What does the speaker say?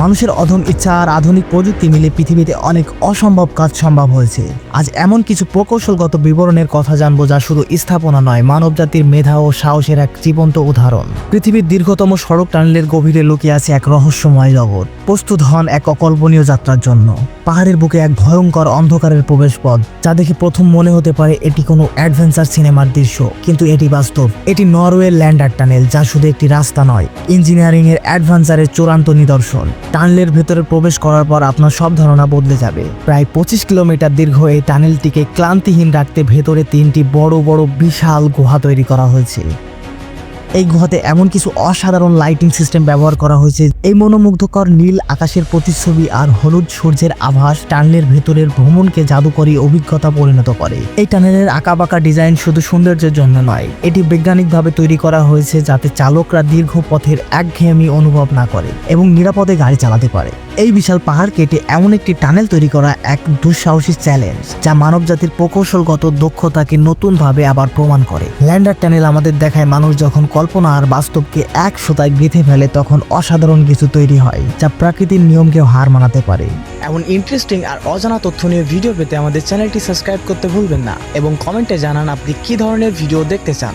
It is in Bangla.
মানুষের অধম ইচ্ছা আর আধুনিক প্রযুক্তি মিলে পৃথিবীতে অনেক অসম্ভব কাজ সম্ভব হয়েছে। আজ এমন কিছু প্রকৌশলগত বিবরণের কথা জানব যা শুধু স্থাপনা নয়, মানবজাতির মেধা ও সাহসের এক জীবন্ত উদাহরণ। পৃথিবীর দীর্ঘতম সড়ক টানেলের গভীরে লুকিয়ে আছে এক রহস্যময় জগৎ। প্রস্তুত হন এক অকল্পনীয় যাত্রার জন্য। পাহাড়ের বুকে এক ভয়ঙ্কর অন্ধকারের প্রবেশপথ, যা দেখে প্রথম মনে হতে পারে এটি কোনো অ্যাডভেঞ্চার সিনেমার দৃশ্য। কিন্তু এটি বাস্তব। এটি নরওয়ে ল্যান্ডার টানেল, যা শুধু একটি রাস্তা নয় ইঞ্জিনিয়ারিং এর অ্যাডভেঞ্চারের চূড়ান্ত নিদর্শন। টানেলের ভেতরে প্রবেশ করার পর আপনার সব ধারণা বদলে যাবে। প্রায় পঁচিশ কিলোমিটার দীর্ঘ এই টানেলটিকে ক্লান্তিহীন রাখতে ভেতরে তিনটি বড় বড় বিশাল গুহা তৈরি করা হয়েছে। এই গুহাতে এমন কিছু অসাধারণ লাইটিং সিস্টেম ব্যবহার করা হয়েছে। এই মনোমুগ্ধকর নীল আকাশের প্রতিচ্ছবি আর হলুদ সূর্যের আভাস টানেলের ভেতরের ভ্রমণকে জাদুকরী অভিজ্ঞতা পরিণত করে। এই টানেলের আঁকাবাঁকা ডিজাইন শুধু সৌন্দর্যের জন্য নয়, এটি বৈজ্ঞানিকভাবে তৈরি করা হয়েছে যাতে চালকরা দীর্ঘ পথের একঘেয়েমি অনুভব না করে এবং নিরাপদে গাড়ি চালাতে পারে। এই বিশাল পাহাড় কেটে এমন একটি টানেল তৈরি করা এক দুঃসাহসী চ্যালেঞ্জ যা মানবজাতির প্রকৌশলগত দক্ষতাকে নতুনভাবে আবার প্রমাণ করে। ল্যান্ডার টানেল আমাদের দেখায় মানুষ যখন কল্পনা আর বাস্তবকে এক সুতায় গেঁথে ফেলে তখন অসাধারণ কিছু তৈরি হয়, যা প্রাকৃতিক নিয়মকেও হার মানাতে পারে। এমন ইন্টারেস্টিং আর অজানা তথ্য নিয়ে ভিডিও পেতে আমাদের চ্যানেলটি সাবস্ক্রাইব করতে ভুলবেন না এবং কমেন্টে জানান আপনি কি ধরনের ভিডিও দেখতে চান।